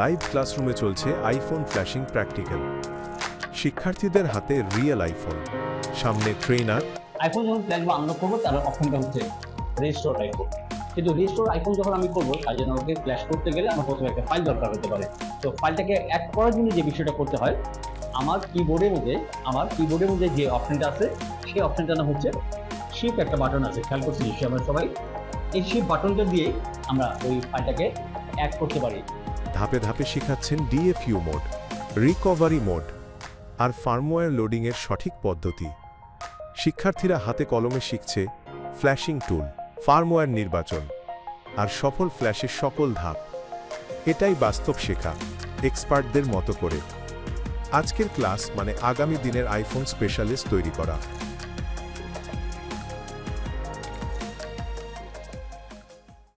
Live ক্লাসরুমে চলছে iPhone flashing practical. শিক্ষার্থীদের হাতে রিয়েল আইফোন সামনে ট্রেনার আইফোন যখন ফ্ল্যাশ বা আনলক করব তার অপশনটা হচ্ছে রেজিস্টোর আইফোন কিন্তু রেজিস্টোর আইফোন যখন আমি করব, তার জন্য আমাকে ফ্ল্যাশ করতে গেলে আমার প্রথমে একটা ফাইল দরকার হতে পারে। তো ফাইলটাকে অ্যাড করার জন্য যে বিষয়টা করতে হয়, আমার কিবোর্ডের মধ্যে, আমার কিবোর্ডের মধ্যে যে অপশনটা আছে, সেই অপশনটা নাম হচ্ছে শিপ একটা বাটন আছে। খেয়াল করছি আমরা সবাই? এই শিপ বাটনটা দিয়ে আমরা ওই ফাইলটাকে অ্যাড করতে পারি। ধাপে ধাপে শেখাচ্ছেন ডিএফইউ মোড, রিকভারি মোড আর ফার্মওয়্যার লোডিংয়ের সঠিক পদ্ধতি। শিক্ষার্থীরা হাতে কলমে শিখছে ফ্ল্যাশিং টুল, ফার্মওয়্যার নির্বাচন আর সফল ফ্ল্যাশের সকল ধাপ। এটাই বাস্তব শেখা, এক্সপার্টদের মতো করে। আজকের ক্লাস মানে আগামী দিনের আইফোন স্পেশালিস্ট তৈরি করা।